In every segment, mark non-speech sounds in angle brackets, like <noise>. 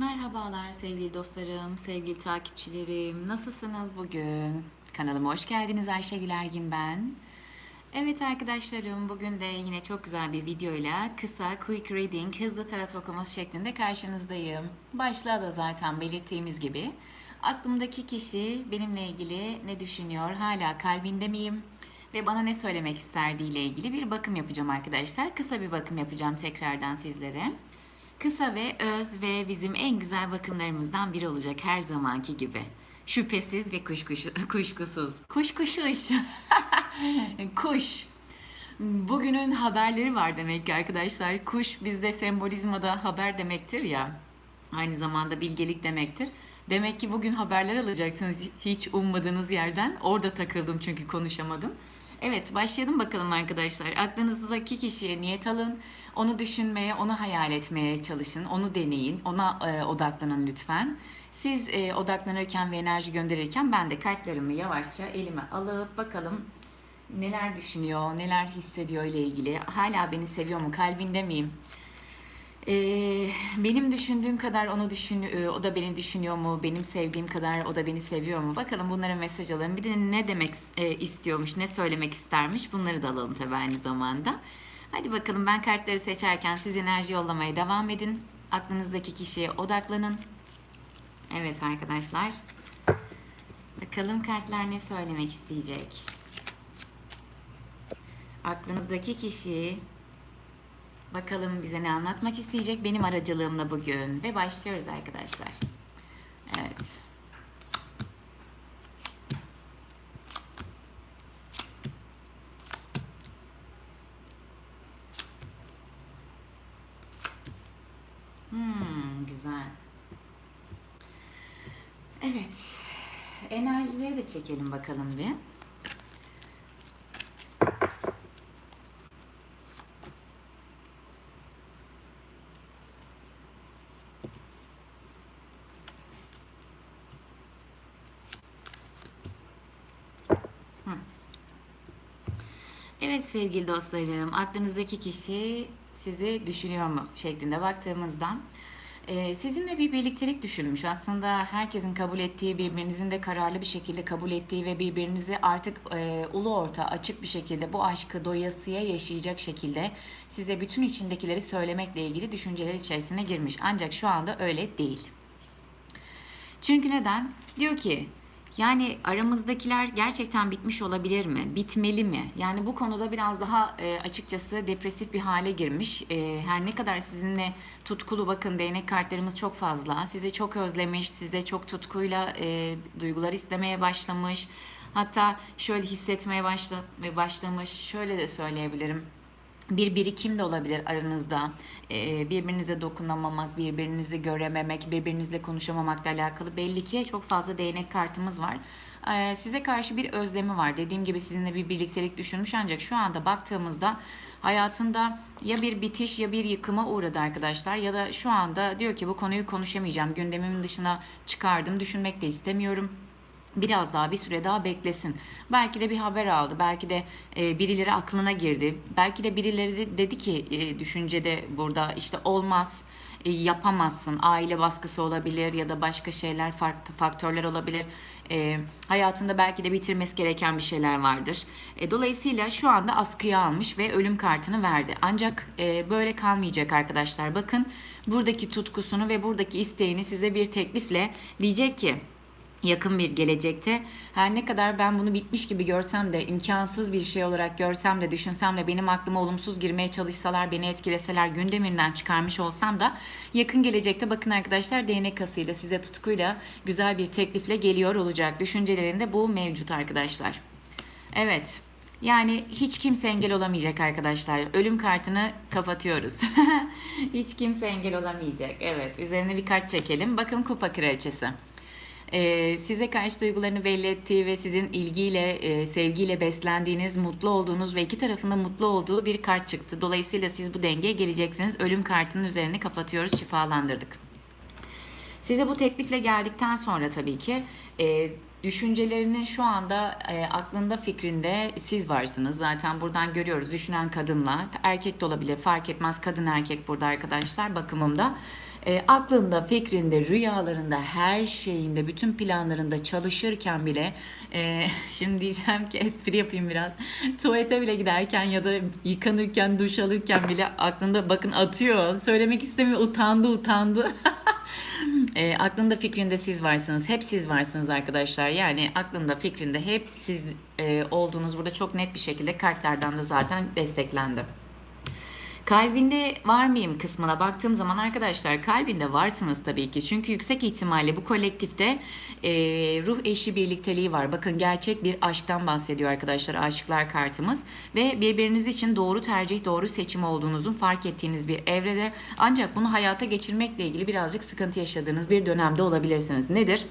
Merhabalar sevgili dostlarım, sevgili takipçilerim. Nasılsınız bugün? Kanalıma hoş geldiniz Ayşe Gülergin ben. Evet arkadaşlarım, bugün de yine çok güzel bir videoyla kısa quick reading, hızlı tarot okuması şeklinde karşınızdayım. Başlığa da zaten belirttiğimiz gibi aklımdaki kişi benimle ilgili ne düşünüyor, hala kalbinde miyim? Ve bana ne söylemek isterdiğiyle ilgili bir bakım yapacağım arkadaşlar. Kısa bir bakım yapacağım tekrardan sizlere. Kısa ve öz ve bizim en güzel bakımlarımızdan biri olacak her zamanki gibi. Şüphesiz ve kuşkuş, kuşkusuz. Kuşkuşuş. <laughs> Kuş. Bugünün haberleri var demek ki arkadaşlar. Kuş bizde sembolizmada haber demektir ya. Aynı zamanda bilgelik demektir. Demek ki bugün haberler alacaksınız hiç ummadığınız yerden. Orada takıldım çünkü konuşamadım. Evet başlayalım bakalım arkadaşlar. Aklınızdaki kişiye niyet alın. Onu düşünmeye, onu hayal etmeye çalışın. Onu deneyin. Ona e, odaklanın lütfen. Siz e, odaklanırken ve enerji gönderirken ben de kartlarımı yavaşça elime alıp bakalım neler düşünüyor, neler hissediyor ile ilgili. Hala beni seviyor mu? Kalbinde miyim? Ee, benim düşündüğüm kadar onu düşün, e, o da beni düşünüyor mu? Benim sevdiğim kadar o da beni seviyor mu? Bakalım bunlara mesaj alalım. Bir de ne demek e, istiyormuş, ne söylemek istermiş bunları da alalım tabii aynı zamanda. Hadi bakalım ben kartları seçerken siz enerji yollamaya devam edin. Aklınızdaki kişiye odaklanın. Evet arkadaşlar. Bakalım kartlar ne söylemek isteyecek? Aklınızdaki kişi Bakalım bize ne anlatmak isteyecek benim aracılığımla bugün. Ve başlıyoruz arkadaşlar. Evet. Hmm, güzel. Evet. Enerjileri de çekelim bakalım bir. Evet sevgili dostlarım, aklınızdaki kişi sizi düşünüyor mu şeklinde baktığımızda e, sizinle bir birliktelik düşünmüş. Aslında herkesin kabul ettiği, birbirinizin de kararlı bir şekilde kabul ettiği ve birbirinizi artık e, ulu orta açık bir şekilde bu aşkı doyasıya yaşayacak şekilde size bütün içindekileri söylemekle ilgili düşünceler içerisine girmiş. Ancak şu anda öyle değil. Çünkü neden? Diyor ki yani aramızdakiler gerçekten bitmiş olabilir mi? Bitmeli mi? Yani bu konuda biraz daha e, açıkçası depresif bir hale girmiş. E, her ne kadar sizinle tutkulu bakın değnek kartlarımız çok fazla. Sizi çok özlemiş, size çok tutkuyla e, duygular istemeye başlamış. Hatta şöyle hissetmeye başla, başlamış. Şöyle de söyleyebilirim bir birikim de olabilir aranızda. Ee, birbirinize dokunamamak, birbirinizi görememek, birbirinizle konuşamamakla alakalı belli ki çok fazla değnek kartımız var. Ee, size karşı bir özlemi var. Dediğim gibi sizinle bir birliktelik düşünmüş ancak şu anda baktığımızda hayatında ya bir bitiş ya bir yıkıma uğradı arkadaşlar ya da şu anda diyor ki bu konuyu konuşamayacağım. Gündemimin dışına çıkardım. Düşünmek de istemiyorum biraz daha bir süre daha beklesin. Belki de bir haber aldı. Belki de e, birileri aklına girdi. Belki de birileri de dedi ki e, düşüncede burada işte olmaz e, yapamazsın. Aile baskısı olabilir ya da başka şeyler farklı faktörler olabilir. E, hayatında belki de bitirmesi gereken bir şeyler vardır. E, dolayısıyla şu anda askıya almış ve ölüm kartını verdi. Ancak e, böyle kalmayacak arkadaşlar. Bakın buradaki tutkusunu ve buradaki isteğini size bir teklifle diyecek ki yakın bir gelecekte her ne kadar ben bunu bitmiş gibi görsem de imkansız bir şey olarak görsem de düşünsem de benim aklıma olumsuz girmeye çalışsalar beni etkileseler gündeminden çıkarmış olsam da yakın gelecekte bakın arkadaşlar değnek kasıyla size tutkuyla güzel bir teklifle geliyor olacak düşüncelerinde bu mevcut arkadaşlar. Evet yani hiç kimse engel olamayacak arkadaşlar. Ölüm kartını kapatıyoruz. <laughs> hiç kimse engel olamayacak. Evet üzerine bir kart çekelim. Bakın kupa kraliçesi e, size karşı duygularını belli ettiği ve sizin ilgiyle, e, sevgiyle beslendiğiniz, mutlu olduğunuz ve iki tarafında mutlu olduğu bir kart çıktı. Dolayısıyla siz bu dengeye geleceksiniz. Ölüm kartının üzerini kapatıyoruz, şifalandırdık. Size bu teklifle geldikten sonra tabii ki e, düşüncelerini şu anda e, aklında fikrinde siz varsınız. Zaten buradan görüyoruz düşünen kadınla erkek de olabilir fark etmez kadın erkek burada arkadaşlar bakımımda. E, aklında, fikrinde, rüyalarında, her şeyinde, bütün planlarında çalışırken bile e, <laughs> şimdi diyeceğim ki espri yapayım biraz. Tuvalete bile giderken ya da yıkanırken, duş alırken bile aklında bakın atıyor. Söylemek istemiyor. Utandı, utandı. <laughs> E, aklında fikrinde siz varsınız. Hep siz varsınız arkadaşlar. Yani aklında fikrinde hep siz e, olduğunuz burada çok net bir şekilde kartlardan da zaten desteklendi. Kalbinde var mıyım kısmına baktığım zaman arkadaşlar kalbinde varsınız tabii ki. Çünkü yüksek ihtimalle bu kolektifte e, ruh eşi birlikteliği var. Bakın gerçek bir aşktan bahsediyor arkadaşlar aşıklar kartımız. Ve birbiriniz için doğru tercih, doğru seçim olduğunuzun fark ettiğiniz bir evrede. Ancak bunu hayata geçirmekle ilgili birazcık sıkıntı yaşadığınız bir dönemde olabilirsiniz. Nedir?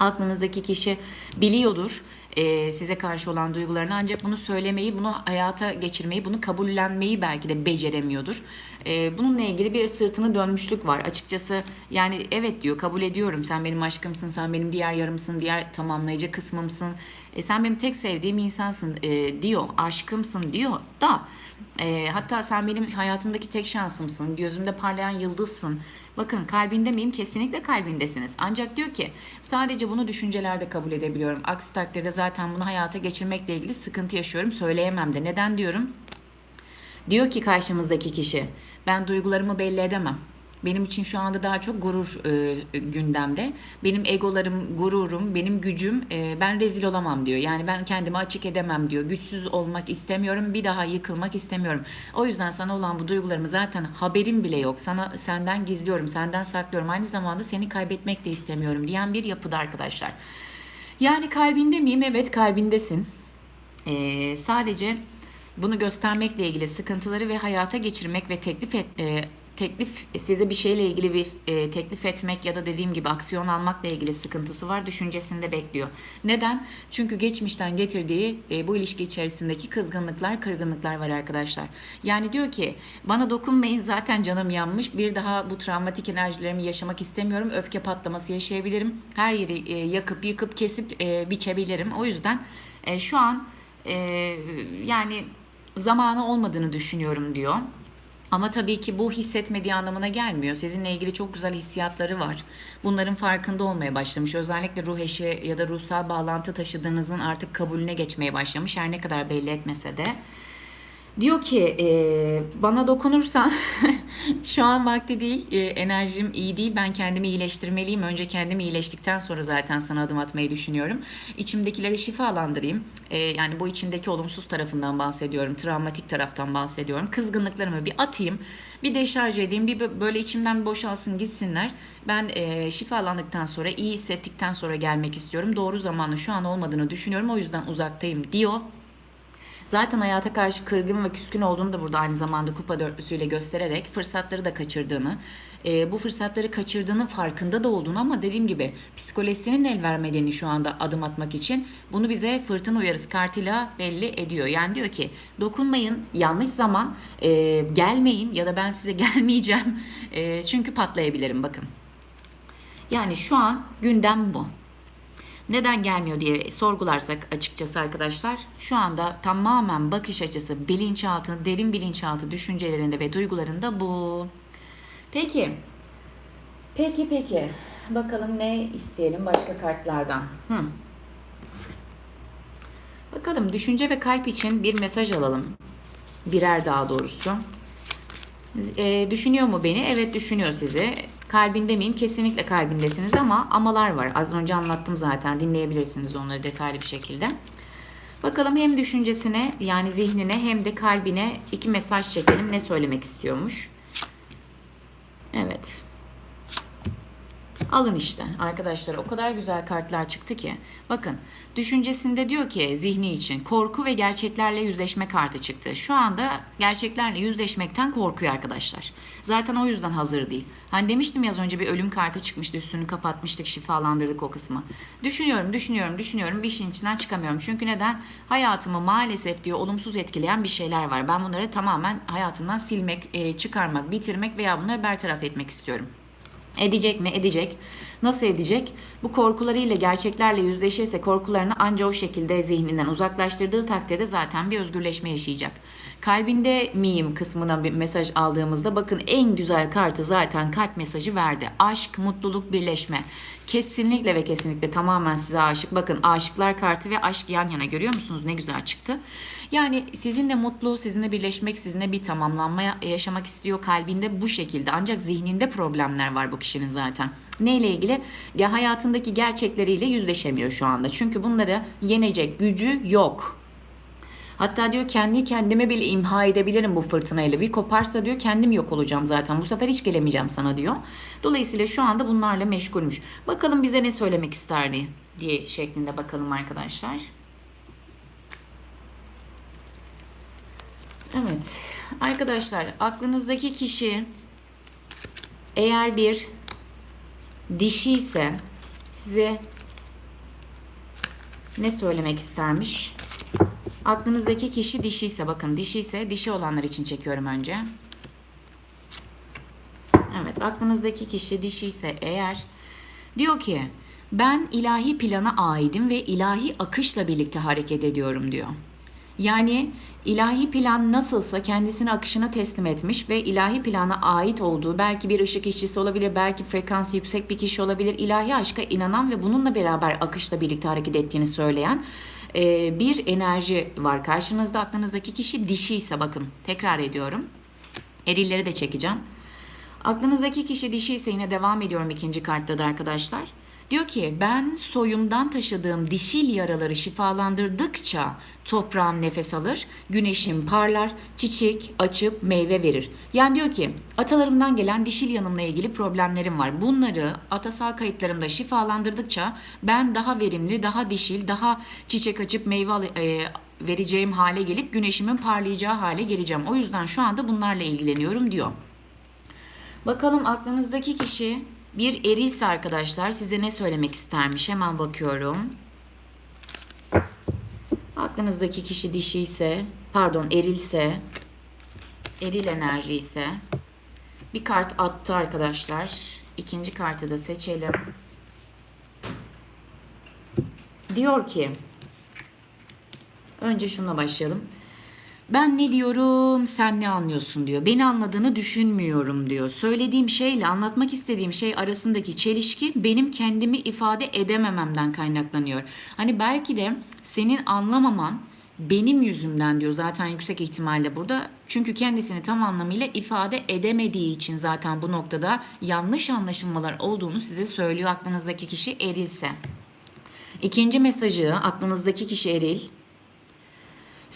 Aklınızdaki kişi biliyordur e, size karşı olan duygularını ancak bunu söylemeyi, bunu hayata geçirmeyi, bunu kabullenmeyi belki de beceremiyordur. E, bununla ilgili bir sırtını dönmüşlük var. Açıkçası yani evet diyor kabul ediyorum sen benim aşkımsın, sen benim diğer yarımsın, diğer tamamlayıcı kısmımsın. E, sen benim tek sevdiğim insansın e, diyor, aşkımsın diyor da e, hatta sen benim hayatımdaki tek şansımsın, gözümde parlayan yıldızsın. Bakın kalbinde miyim? Kesinlikle kalbindesiniz. Ancak diyor ki sadece bunu düşüncelerde kabul edebiliyorum. Aksi takdirde zaten bunu hayata geçirmekle ilgili sıkıntı yaşıyorum. Söyleyemem de. Neden diyorum? Diyor ki karşımızdaki kişi ben duygularımı belli edemem. Benim için şu anda daha çok gurur e, gündemde. Benim egolarım, gururum, benim gücüm e, ben rezil olamam diyor. Yani ben kendimi açık edemem diyor. Güçsüz olmak istemiyorum. Bir daha yıkılmak istemiyorum. O yüzden sana olan bu duygularımı zaten haberim bile yok. Sana senden gizliyorum, senden saklıyorum. Aynı zamanda seni kaybetmek de istemiyorum diyen bir yapıda arkadaşlar. Yani kalbinde miyim? Evet kalbindesin. Ee, sadece bunu göstermekle ilgili sıkıntıları ve hayata geçirmek ve teklif et, e, teklif size bir şeyle ilgili bir e, teklif etmek ya da dediğim gibi aksiyon almakla ilgili sıkıntısı var. Düşüncesinde bekliyor. Neden? Çünkü geçmişten getirdiği e, bu ilişki içerisindeki kızgınlıklar, kırgınlıklar var arkadaşlar. Yani diyor ki bana dokunmayın zaten canım yanmış. Bir daha bu travmatik enerjilerimi yaşamak istemiyorum. Öfke patlaması yaşayabilirim. Her yeri e, yakıp yıkıp kesip e, biçebilirim. O yüzden e, şu an e, yani zamanı olmadığını düşünüyorum diyor. Ama tabii ki bu hissetmediği anlamına gelmiyor. Sizinle ilgili çok güzel hissiyatları var. Bunların farkında olmaya başlamış. Özellikle ruh eşi ya da ruhsal bağlantı taşıdığınızın artık kabulüne geçmeye başlamış. Her ne kadar belli etmese de. Diyor ki e, bana dokunursan <laughs> şu an vakti değil, e, enerjim iyi değil. Ben kendimi iyileştirmeliyim. Önce kendimi iyileştikten sonra zaten sana adım atmayı düşünüyorum. İçimdekileri şifalandırayım. E, yani bu içindeki olumsuz tarafından bahsediyorum. Travmatik taraftan bahsediyorum. Kızgınlıklarımı bir atayım. Bir deşarj edeyim. Bir bö- böyle içimden bir boşalsın gitsinler. Ben e, şifalandıktan sonra, iyi hissettikten sonra gelmek istiyorum. Doğru zamanı şu an olmadığını düşünüyorum. O yüzden uzaktayım diyor. Zaten hayata karşı kırgın ve küskün olduğunu da burada aynı zamanda kupa dörtlüsüyle göstererek fırsatları da kaçırdığını, e, bu fırsatları kaçırdığının farkında da olduğunu ama dediğim gibi psikolojisinin el vermediğini şu anda adım atmak için bunu bize fırtına uyarısı kartıyla belli ediyor. Yani diyor ki dokunmayın, yanlış zaman e, gelmeyin ya da ben size <laughs> gelmeyeceğim E, çünkü patlayabilirim bakın. Yani şu an gündem bu. Neden gelmiyor diye sorgularsak açıkçası arkadaşlar şu anda tamamen bakış açısı bilinçaltı, derin bilinçaltı düşüncelerinde ve duygularında bu. Peki. Peki peki. Bakalım ne isteyelim başka kartlardan. Hı. Bakalım düşünce ve kalp için bir mesaj alalım. Birer daha doğrusu. E, düşünüyor mu beni? Evet düşünüyor sizi. Kalbinde miyim? Kesinlikle kalbindesiniz ama amalar var. Az önce anlattım zaten. Dinleyebilirsiniz onları detaylı bir şekilde. Bakalım hem düşüncesine yani zihnine hem de kalbine iki mesaj çekelim. Ne söylemek istiyormuş? Evet. Alın işte arkadaşlar o kadar güzel kartlar çıktı ki. Bakın düşüncesinde diyor ki zihni için korku ve gerçeklerle yüzleşme kartı çıktı. Şu anda gerçeklerle yüzleşmekten korkuyor arkadaşlar. Zaten o yüzden hazır değil. Hani demiştim ya az önce bir ölüm kartı çıkmıştı üstünü kapatmıştık şifalandırdık o kısmı. Düşünüyorum düşünüyorum düşünüyorum bir işin içinden çıkamıyorum. Çünkü neden? Hayatımı maalesef diyor olumsuz etkileyen bir şeyler var. Ben bunları tamamen hayatımdan silmek, e, çıkarmak, bitirmek veya bunları bertaraf etmek istiyorum. Edecek mi? Edecek. Nasıl edecek? Bu korkularıyla, gerçeklerle yüzleşirse korkularını anca o şekilde zihninden uzaklaştırdığı takdirde zaten bir özgürleşme yaşayacak. Kalbinde miyim kısmına bir mesaj aldığımızda bakın en güzel kartı zaten kalp mesajı verdi. Aşk, mutluluk, birleşme. Kesinlikle ve kesinlikle tamamen size aşık. Bakın aşıklar kartı ve aşk yan yana görüyor musunuz? Ne güzel çıktı. Yani sizinle mutlu, sizinle birleşmek, sizinle bir tamamlanma yaşamak istiyor kalbinde bu şekilde. Ancak zihninde problemler var bu kişinin zaten. Neyle ilgili? Ya hayatındaki gerçekleriyle yüzleşemiyor şu anda. Çünkü bunları yenecek gücü yok. Hatta diyor kendi kendime bile imha edebilirim bu fırtınayla. Bir koparsa diyor kendim yok olacağım zaten. Bu sefer hiç gelemeyeceğim sana diyor. Dolayısıyla şu anda bunlarla meşgulmüş. Bakalım bize ne söylemek isterdi diye şeklinde bakalım arkadaşlar. Evet. Arkadaşlar aklınızdaki kişi eğer bir dişi ise size ne söylemek istermiş? Aklınızdaki kişi dişi ise bakın dişi ise dişi olanlar için çekiyorum önce. Evet aklınızdaki kişi dişi ise eğer diyor ki ben ilahi plana aidim ve ilahi akışla birlikte hareket ediyorum diyor. Yani ilahi plan nasılsa kendisini akışına teslim etmiş ve ilahi plana ait olduğu belki bir ışık işçisi olabilir, belki frekansı yüksek bir kişi olabilir. ilahi aşka inanan ve bununla beraber akışla birlikte hareket ettiğini söyleyen e, bir enerji var karşınızda. Aklınızdaki kişi dişi ise bakın tekrar ediyorum. Erilleri de çekeceğim. Aklınızdaki kişi dişi ise yine devam ediyorum ikinci kartta da arkadaşlar. Diyor ki ben soyumdan taşıdığım dişil yaraları şifalandırdıkça toprağım nefes alır, güneşim parlar, çiçek açıp meyve verir. Yani diyor ki atalarımdan gelen dişil yanımla ilgili problemlerim var. Bunları atasal kayıtlarımda şifalandırdıkça ben daha verimli, daha dişil, daha çiçek açıp meyve e, vereceğim hale gelip güneşimin parlayacağı hale geleceğim. O yüzden şu anda bunlarla ilgileniyorum diyor. Bakalım aklınızdaki kişi bir erilse arkadaşlar size ne söylemek istermiş? Hemen bakıyorum. Aklınızdaki kişi dişi ise, pardon erilse, eril enerji ise bir kart attı arkadaşlar. İkinci kartı da seçelim. Diyor ki, önce şununla başlayalım. Ben ne diyorum, sen ne anlıyorsun diyor. Beni anladığını düşünmüyorum diyor. Söylediğim şeyle anlatmak istediğim şey arasındaki çelişki benim kendimi ifade edemememden kaynaklanıyor. Hani belki de senin anlamaman benim yüzümden diyor zaten yüksek ihtimalle burada. Çünkü kendisini tam anlamıyla ifade edemediği için zaten bu noktada yanlış anlaşılmalar olduğunu size söylüyor aklınızdaki kişi erilse. İkinci mesajı aklınızdaki kişi eril.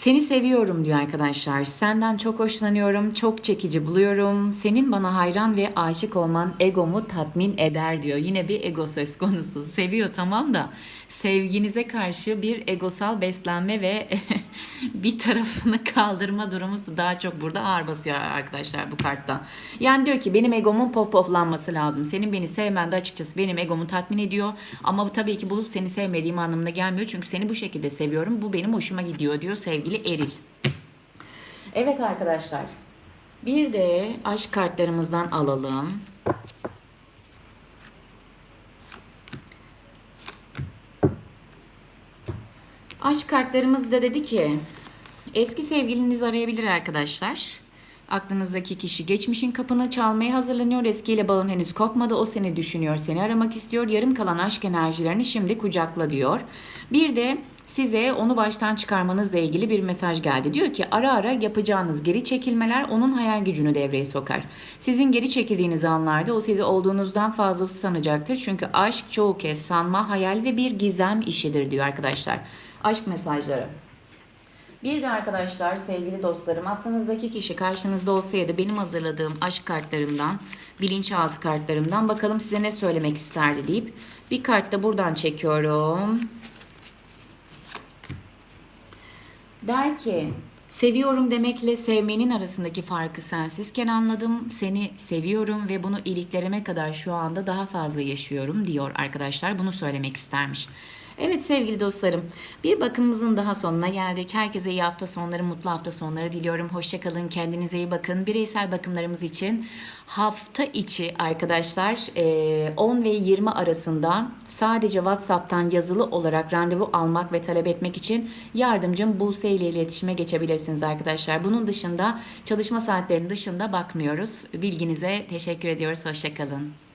Seni seviyorum diyor arkadaşlar. Senden çok hoşlanıyorum, çok çekici buluyorum. Senin bana hayran ve aşık olman egomu tatmin eder diyor. Yine bir ego söz konusu. <laughs> Seviyor tamam da sevginize karşı bir egosal beslenme ve <laughs> bir tarafını kaldırma durumu daha çok burada ağır basıyor arkadaşlar bu kartta. Yani diyor ki benim egomun pop poplanması lazım. Senin beni sevmen de açıkçası benim egomu tatmin ediyor. Ama tabii ki bu seni sevmediğim anlamına gelmiyor. Çünkü seni bu şekilde seviyorum. Bu benim hoşuma gidiyor diyor sevgili Eril. Evet arkadaşlar. Bir de aşk kartlarımızdan alalım. Aşk kartlarımız da dedi ki eski sevgiliniz arayabilir arkadaşlar. Aklınızdaki kişi geçmişin kapını çalmaya hazırlanıyor. Eskiyle bağın henüz kopmadı. O seni düşünüyor, seni aramak istiyor. Yarım kalan aşk enerjilerini şimdi kucakla diyor. Bir de size onu baştan çıkarmanızla ilgili bir mesaj geldi. Diyor ki ara ara yapacağınız geri çekilmeler onun hayal gücünü devreye sokar. Sizin geri çekildiğiniz anlarda o sizi olduğunuzdan fazlası sanacaktır. Çünkü aşk çoğu kez sanma, hayal ve bir gizem işidir diyor arkadaşlar. Aşk mesajları. Bir de arkadaşlar sevgili dostlarım aklınızdaki kişi karşınızda olsaydı benim hazırladığım aşk kartlarımdan, bilinçaltı kartlarımdan bakalım size ne söylemek isterdi deyip bir kart da buradan çekiyorum. Der ki seviyorum demekle sevmenin arasındaki farkı sensizken anladım. Seni seviyorum ve bunu iliklerime kadar şu anda daha fazla yaşıyorum diyor arkadaşlar. Bunu söylemek istermiş. Evet sevgili dostlarım, bir bakımımızın daha sonuna geldik. Herkese iyi hafta sonları, mutlu hafta sonları diliyorum. Hoşçakalın, kendinize iyi bakın. Bireysel bakımlarımız için hafta içi arkadaşlar eee, 10 ve 20 arasında sadece WhatsApp'tan yazılı olarak randevu almak ve talep etmek için yardımcım Buse ile iletişime geçebilirsiniz arkadaşlar. Bunun dışında çalışma saatlerinin dışında bakmıyoruz. Bilginize teşekkür ediyoruz. Hoşçakalın.